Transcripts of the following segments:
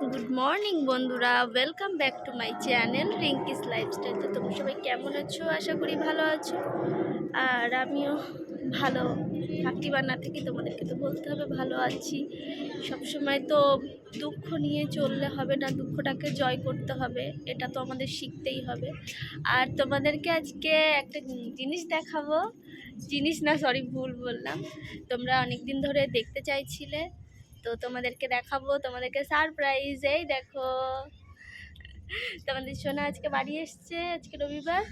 Good morning বন্ধুরা। Welcome back to my channel Rinki's lifestyle তো তোমরা সবাই কেমন আছো? আশা করি ভালো আছো। আর আমিও ভালো। থাকি বা না থাকি তোমাদেরকে তো বলতে হবে, ভালো আছি। সবসময় তো দুঃখ নিয়ে চললে হবে না, দুঃখটাকে জয় করতে হবে, এটা তো আমাদের শিখতেই হবে। আর তোমাদেরকে আজকে একটা জিনিস দেখাবো। জিনিস না সরি ভুল বললাম। তোমরা অনেক দিন ধরে দেখতে চাইছিলে। তো তোমাদেরকে দেখাবো তোমাদেরকে সারপ্রাইজ এই দেখো। তোমাদের সোনা আজকে বাড়ি এসছে আজকে রবিবার।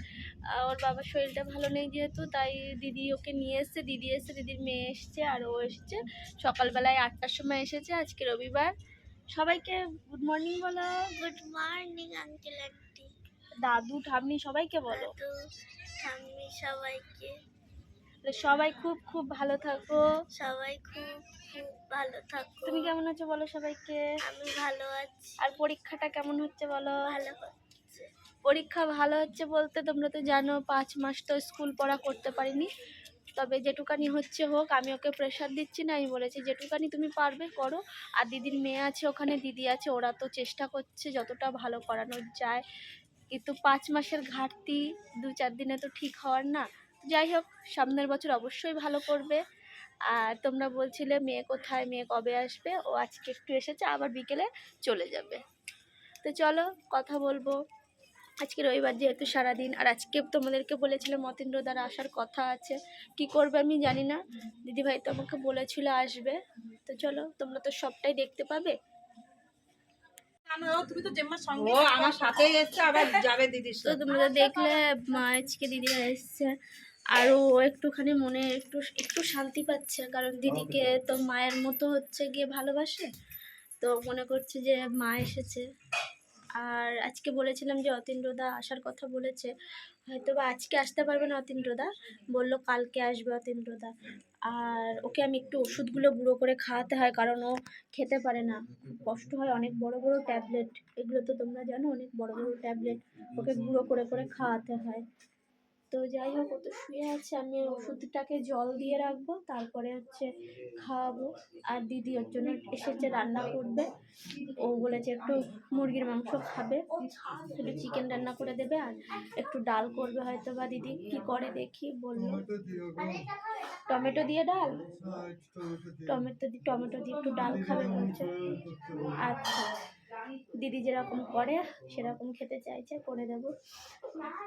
ওর বাবার শরীরটা ভালো নেই যেহেতু তাই দিদি ওকে নিয়ে এসছে। দিদি এসছে দিদির মেয়ে এসছে আর ও এসছে। সকালবেলায় আটটার সময় এসেছে আজকে রবিবার। সবাইকে গুড মর্নিং বলো। গুড মর্নিং আঙ্কেল আন্টি দাদু ঠাম্মি সবাইকে বলো। ঠাম্মি সবাইকে। সবাই খুব খুব ভালো থাকো। সবাই খুব খুব ভালো থাকো। তুমি কেমন আছো বলো সবাইকে? আমি ভালো আছি। আর পরীক্ষাটা কেমন হচ্ছে বলো? ভালো হচ্ছে। পরীক্ষা ভালো হচ্ছে বলতে তোমরা তো জানো পাঁচ মাস তো স্কুল পড়া করতে পারিনি। তবে যেটুকানি হচ্ছে হোক আমি ওকে প্রেশার দিচ্ছি না আমি বলেছি যেটুকানি তুমি পারবে করো। আর দিদির মেয়ে আছে ওখানে দিদি আছে ওরা তো চেষ্টা করছে যতটা ভালো করানো যায়। কিন্তু পাঁচ মাসের ঘাটতি দু চার দিনে তো ঠিক হওয়ার না। যাই হোক সামনের বছর অবশ্যই ভালো করবে। আর তোমরা বলছিলে মেয়ে কোথায় মেয়ে কবে আসবে? ও আজকে একটু এসেছে আবার বিকেলে চলে যাবে। তো চলো কথা বলব। আজকে রবিবার যেহেতু সারাদিন আর আজকে তোমাদেরকে বলেছিল মতেন্দ্র দ্বারা আসার কথা আছে। কি করবে আমি জানি না। দিদিভাই তো আমাকে বলেছিল আসবে। তো চলো তোমরা তো সবটাই দেখতে পাবে। ও আমার সাথে এসছে আবার যাবে তো তোমরা দেখলে মা আজকে দিদিরা এসছে। আর ও একটুখানি মনে একটু একটু শান্তি পাচ্ছে। কারণ দিদিকে তো মায়ের মতো হচ্ছে গিয়ে ভালোবাসে। তো মনে করছে যে মা এসেছে। আর আজকে বলেছিলাম যে অতীন্দ্রদা আসার কথা বলেছে। হয়তো বা আজকে আসতে পারবে না অতীন্দ্রদা বলল কালকে আসবে অতীন্দ্রদা আর ওকে আমি একটু ওষুধগুলো গুঁড়ো করে খাওয়াতে হয় কারণ ও খেতে পারে না। কষ্ট হয় অনেক বড় বড় ট্যাবলেট। এগুলো তো তোমরা জানো অনেক বড় বড় ট্যাবলেট। ওকে গুঁড়ো করে করে খাওয়াতে হয়। তো যাই হোক ও তো শুয়ে আছে। আমি ওষুধটাকে জল দিয়ে রাখব তারপরে হচ্ছে খাওয়াবো। আর দিদি ওর জন্য এসেছে রান্না করবে। ও বলেছে একটু মুরগির মাংস খাবে একটু চিকেন রান্না করে দেবে আর একটু ডাল করবে হয়তো বা দিদি। কি করে দেখি বলল টমেটো দিয়ে ডাল? টমেটো দিয়ে টমেটো দিয়ে একটু ডাল খাবে বলছে। আচ্ছা। দিদি যেরকম করে সেরকম খেতে চাইছে করে দেবো।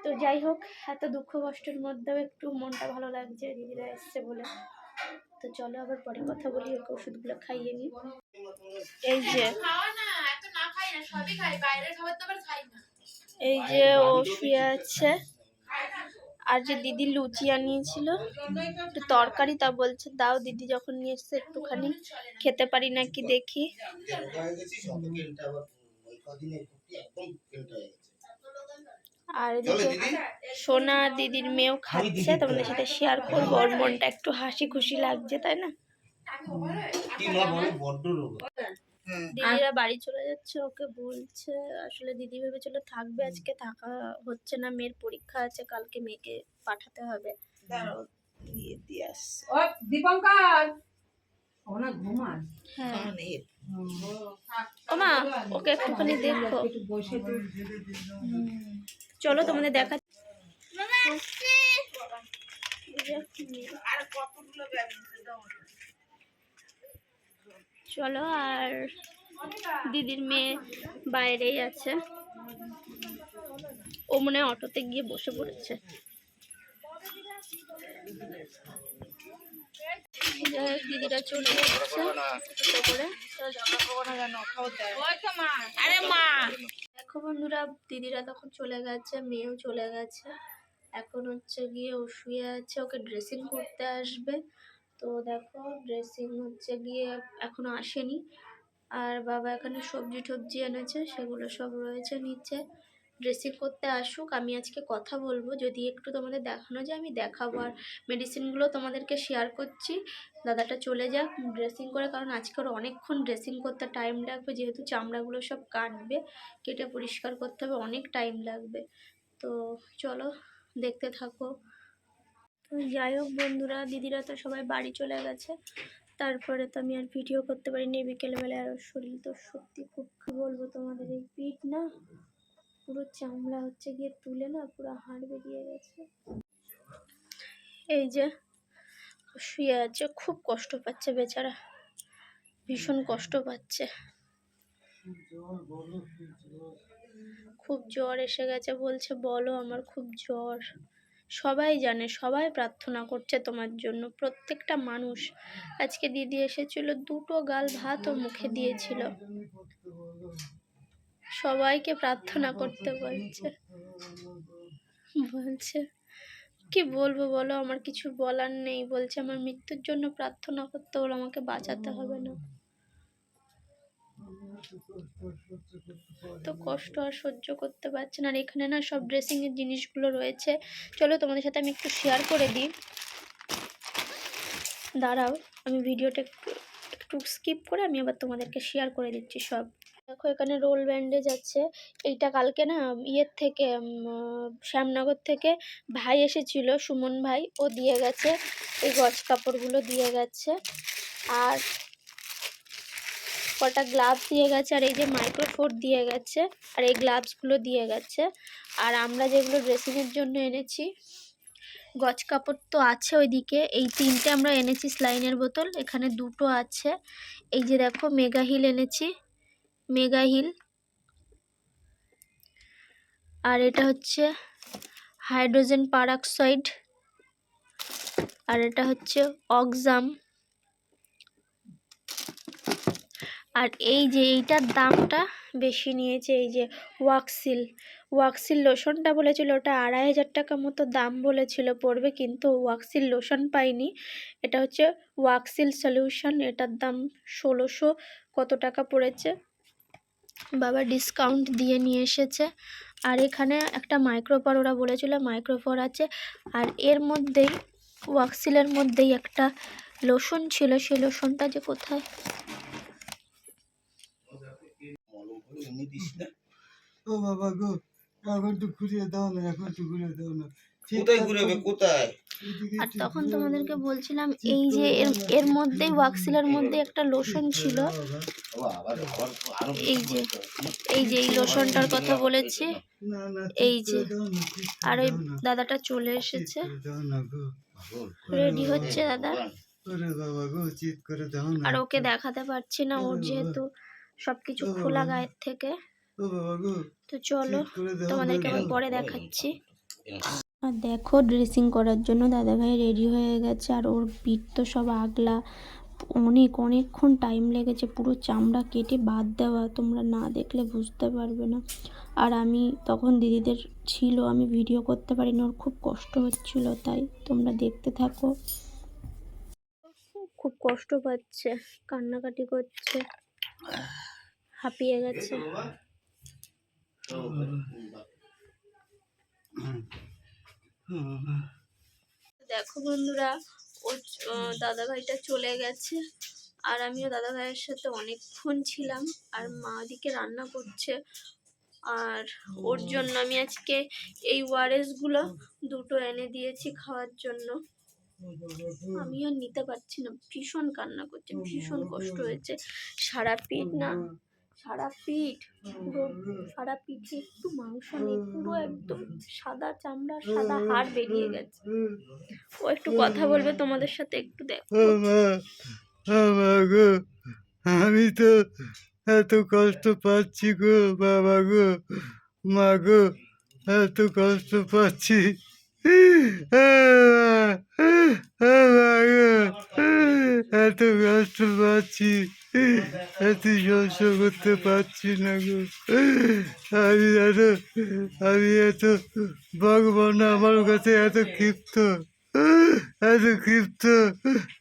তো যাই হোক এত দুঃখ কষ্টের মধ্যেও একটু মনটা ভালো লাগছে দিদিরা এসছে বলে। তো চলো আবার পরে কথা বলি ওকে ওষুধগুলো খাইয়ে নিই। এই যে এই যে ও শুয়ে আছে। আর যে দিদি লুচি আনিয়েছিল একটু তরকারি তা বলছে দাও দিদি যখন নিয়ে এসছে একটুখানি খেতে পারি নাকি দেখি। আর এদিকে সোনা দিদির মেয়েও খাচ্ছে তোমাদের সাথে শেয়ার করব। ওর মনটা একটু হাসি খুশি লাগছে তাই না? দিদিরা বাড়ি চলে যাচ্ছে ওকে বলছে আসলে দিদি ভেবেছিল থাকবে আজকে থাকা হচ্ছে না মেয়ের পরীক্ষা আছে কালকে মেয়েকে পাঠাতে হবে। দীপঙ্কর! ও না ঘুমান হ্যাঁ। ওমা ওকে একটুখানি দেখো। একটু বসে তুই চলো তোমাদের দেখা চলো, আর দিদির মেয়ে বাইরেই আছে। ও মনে অটোতে গিয়ে বসে পড়েছে। দিদিরা চলে যাচ্ছে। দেখো বন্ধুরা, দিদিরা তখন চলে গেছে, মেয়েও চলে গেছে। এখন হচ্ছে গিয়ে ও শুয়ে আছে, ওকে ড্রেসিং করতে আসবে। তো দেখো ড্রেসিং হচ্ছে গিয়ে এখনও আসেনি। আর বাবা এখানে সবজি টবজি এনেছে, সেগুলো সব রয়েছে নিচে। ড্রেসিং করতে আসুক, আমি আজকে কথা বলব। যদি একটু তোমাদের দেখানো যায়, আমি দেখাবো। আর মেডিসিনগুলো তোমাদেরকে শেয়ার করছি। দাদাটা চলে যাক ড্রেসিং করে, কারণ আজকে ওর অনেকক্ষণ ড্রেসিং করতে টাইম লাগবে। যেহেতু চামড়াগুলো সব কাটবে, কেটে পরিষ্কার করতে হবে, অনেক টাইম লাগবে। তো চলো, দেখতে থাকো। যাই হোক বন্ধুরা, দিদিরা তো সবাই বাড়ি চলে গেছে। তারপরে তো আমি আর ভিডিও করতে পারিনি, বিকেলবেলায় আর শরীর তো সত্যি খুব খারাপ বলব তোমাদের, এই পিঠ না পুরো চামড়া হচ্ছে গিয়ে তুলে না, পুরো হাড় বেরিয়ে গেছে। এই যে শুয়ে আছে, খুব কষ্ট পাচ্ছে বেচারা, ভীষণ কষ্ট পাচ্ছে। খুব জ্বর এসে গেছে বলছে, বলো আমার খুব জ্বর। সবাই জানে, সবাই প্রার্থনা করছে তোমার জন্য। প্রত্যেকটা মানুষ আজকে দিদি এসেছিল, দুটো গাল ভাতও মুখে দিয়েছিল। সবাইকে প্রার্থনা করতে বলছে। বলছে, কি বলব বলো, আমার কিছু বলার নেই। বলছে, আমার মৃত্যুর জন্য প্রার্থনা করতে হলো আমাকে বাঁচাতে হবে না। তো কষ্ট আর সহ্য করতে পারছে না। আর এখানে না সব ড্রেসিংয়ের জিনিসগুলো রয়েছে। চলো তোমাদের সাথে আমি একটু শেয়ার করে দিই। দাঁড়াও, আমি ভিডিওটা একটু একটু স্কিপ করে আমি আবার তোমাদেরকে শেয়ার করে দিচ্ছি সব। দেখো, এখানে রোল ব্যান্ডেজ আছে। এইটা কালকে না ইয়ের থেকে শ্যামনগর থেকে ভাই এসেছিল, সুমন ভাই। ও দিয়ে গেছে। এই গজ কাপড়গুলো দিয়ে গেছে। আর কটা গ্লাভস দিয়ে গেছে আর এই যে মাইক্রোফোর দিয়ে গেছে আর এই গ্লাভসগুলো দিয়ে গেছে। আর আমরা যেগুলো ড্রেসিংয়ের জন্য এনেছি, গজ কাপড় তো আছে ওইদিকে। এই তিনটে আমরা এনেছি স্লাইনের বোতল, এখানে দুটো আছে। এই যে দেখো মেগা হিল এনেছি মেগা হিল আর এটা হচ্ছে হাইড্রোজেন পারঅক্সাইড আর এটা হচ্ছে অক্সাম আর এই যে এইটার দামটা বেশি নিয়েছে, এই যে ওয়াক্সিল। ওয়াক্সিল লোশনটা বলেছিল, ওটা আড়াই হাজার টাকা মতো দাম বলেছিল, পড়বে কিন্তু ওয়াক্সিল লোশন পাইনি। এটা হচ্ছে ওয়াক্সিল সলিউশন, এটার দাম ষোলোশো কত টাকা পড়েছে। বাবা ডিসকাউন্ট দিয়ে নিয়ে এসেছে। আর এখানে একটা মাইক্রোফর, ওরা বলেছিল মাইক্রোফর আছে। আর এর মধ্যেই, ওয়াক্সিলের মধ্যেই একটা লোশন ছিল, সেই লোশনটা যে কোথায়? ও বাবা গো এখন তো ঘুরিয়ে দাও না এখন তো ঘুরিয়ে দাও না। কোথায় ঘুরাবে কোথায়? আর তখন তোমাদেরকে বলছিলাম এই যে এর মধ্যেই ওয়াক্সিলের মধ্যে একটা লোশন ছিল। এই যে এই যে এই লোশনটার কথা বলেছি না না এই যে আর ওই দাদাটা চলে এসেছে। রেডি হচ্ছে দাদা? ওরে বাবা গো চিৎ করে দাও না। আর ওকে দেখাতে পারছি না ওর যেহেতু সবকিছু খোলা গায়ের থেকে। তো চলো তোমাদেরকে আবার গো। পরে দেখাচ্ছি। আর দেখো ড্রেসিং করার জন্য দাদাভাই রেডি হয়ে গেছে আর ওর পিঠ তো সব আগলা। অনেক অনেকক্ষণ টাইম লেগেছে পুরো চামড়া কেটে বাদ দেওয়া তোমরা না দেখলে বুঝতে পারবে না। আর আমি তখন দিদিদের ছিল আমি ভিডিও করতে পারিনি ওর খুব কষ্ট হচ্ছিল তাই তোমরা দেখতে থাকো। খুব কষ্ট পাচ্ছে কান্নাকাটি করছে। হাঁপিয়ে গেছে। দেখো বন্ধুরা, ও দাদা ভাইটা চলে গেছে। আর আমিও দাদা ভাইয়ের সাথে অনেকক্ষণ ছিলাম, আর মা ওদিকে রান্না করছে। আর ওর জন্য আমি আজকে এই ওয়ারেসগুলো দুটো এনে দিয়েছি খাওয়ার জন্য। আমি আর নিতে পারছি না। ভীষণ কান্না করছে, ভীষণ কষ্ট হয়েছে। সারা পিঠ না সারা পিঠ পুরো সারা পিঠে একটু মাংস নেই, পুরো একদম সাদা চামড়া, সাদা হাড় বেরিয়ে গেছে। ও একটু কথা বলবে তোমাদের সাথে একটু দেখো। আমি তো এত কষ্ট পাচ্ছি গো বাবা গো মা গো এত কষ্ট পাচ্ছি। এত কষ্ট পাচ্ছি, এত সহ্য করতে পারছি না গো। আমি এত আমি এত ভগবান আমার কাছে এত ক্ষিপ্ত এত ক্ষিপ্ত।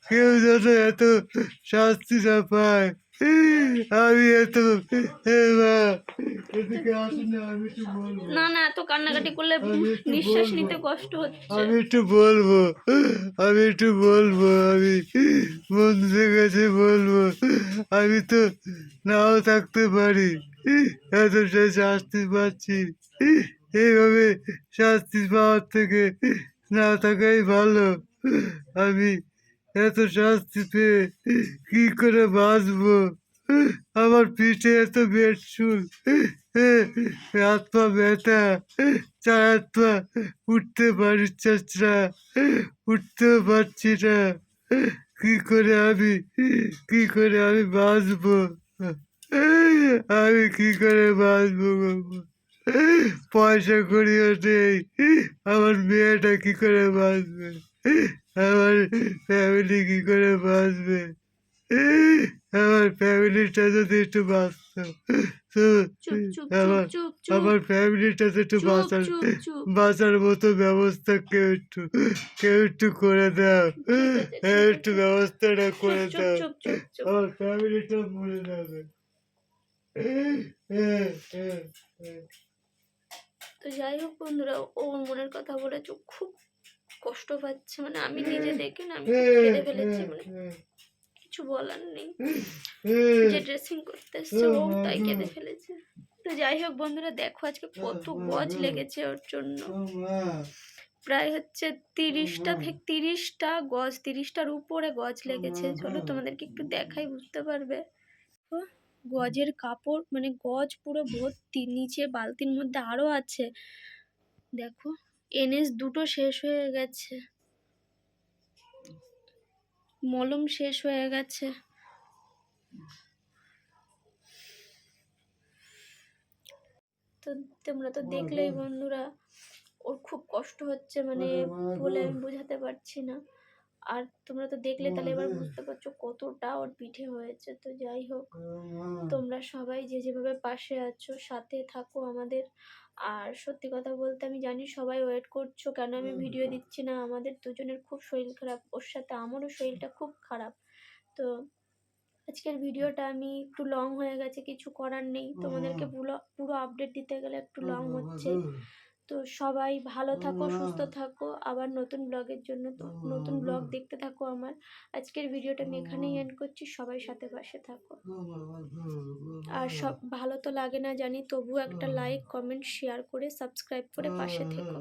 কেউ যেন এত শাস্তি না পায়। আমি এত না আমি একটু বলব না এত কান্নাকাটি করলে নিঃশ্বাস। নিতে কষ্ট হচ্ছে। আমি একটু বলব। আমি একটু বলব। আমি বন্ধুদের কাছে বলব। আমি তো নাও থাকতে পারি। এতটা শাস্তি পাচ্ছি। এইভাবে শাস্তি পাওয়ার থেকে না থাকাই ভালো। আমি এত শাস্তি পেয়ে কি করে বাঁচবো? আমার পিঠে এত বেড চুল হাত পা ব্যথা। চার হাত পা উঠতে পারি চাচরা উঠতেও পারছি না। কি করে আমি, কি করে আমি বাঁচবো? আমি কি করে বাঁচবো? পয়সা করিও নেই। আমার মেয়েটা কি করে বাঁচবে? আমার ফ্যামিলি কি করে বাঁচবে? আমার ফ্যামিলিটা যদি একটু বাঁচত আমার আমার ফ্যামিলিটা একটু বাঁচার বাঁচার মতো ব্যবস্থা কেউ একটু কেউ একটু করে দাও। একটু ব্যবস্থাটা করে দাও। আমার ফ্যামিলিটা মরে যাবে। তো যাই হোক বন্ধুরা ও মনের কথা বলেছে খুব কষ্ট পাচ্ছে মানে আমি নিজে দেখে না আমি কেঁদে ফেলেছি মানে কিছু বলার নেই। যে ড্রেসিং করতে এসছে ও তাই কেঁদে ফেলেছে। তো যাই হোক বন্ধুরা দেখো আজকে কত গজ লেগেছে ওর জন্য। প্রায় হচ্ছে তিরিশটা থেকে তিরিশটা গজ তিরিশটার উপরে গজ লেগেছে। চলো তোমাদেরকে একটু দেখাই বুঝতে পারবে? গজের কাপড় মানে গজ পুরো ভর্তি নিচে বালতির মধ্যে আরও আছে। দেখো এনএস দুটো শেষ হয়ে গেছে। মলম শেষ হয়ে গেছে। তো তোমরা তো দেখলেই বন্ধুরা ওর খুব কষ্ট হচ্ছে মানে বলে। আমি বোঝাতে পারছি না। আর তোমরা তো দেখলে তাহলে এবার বুঝতে পারছ কতটা ওর পিঠে হয়েছে। তো যাই হোক তোমরা সবাই যে যেভাবে পাশে আছো সাথে থাকো আমাদের। আর সত্যি কথা বলতে আমি জানি সবাই ওয়েট করছ কেন আমি ভিডিও দিচ্ছি না? আমাদের দুজনের খুব শরীর খারাপ ওর সাথে আমারও শরীরটা খুব খারাপ। তো আজকের ভিডিওটা আমি একটু লং হয়ে গেছে কিছু করার নেই। তোমাদেরকে পুরো পুরো আপডেট দিতে গেলে একটু লং হচ্ছে। তো সবাই ভালো থাকো সুস্থ থাকো। আবার নতুন ব্লগের জন্য তো নতুন ব্লগ দেখতে থাকো আমার। আজকের ভিডিওটা আমি এখানেই এন্ড করছি। সবাই সাথে পাশে থাকো। আর সব ভালো তো লাগে না জানি তবু একটা লাইক কমেন্ট শেয়ার করে সাবস্ক্রাইব করে পাশে থেকো।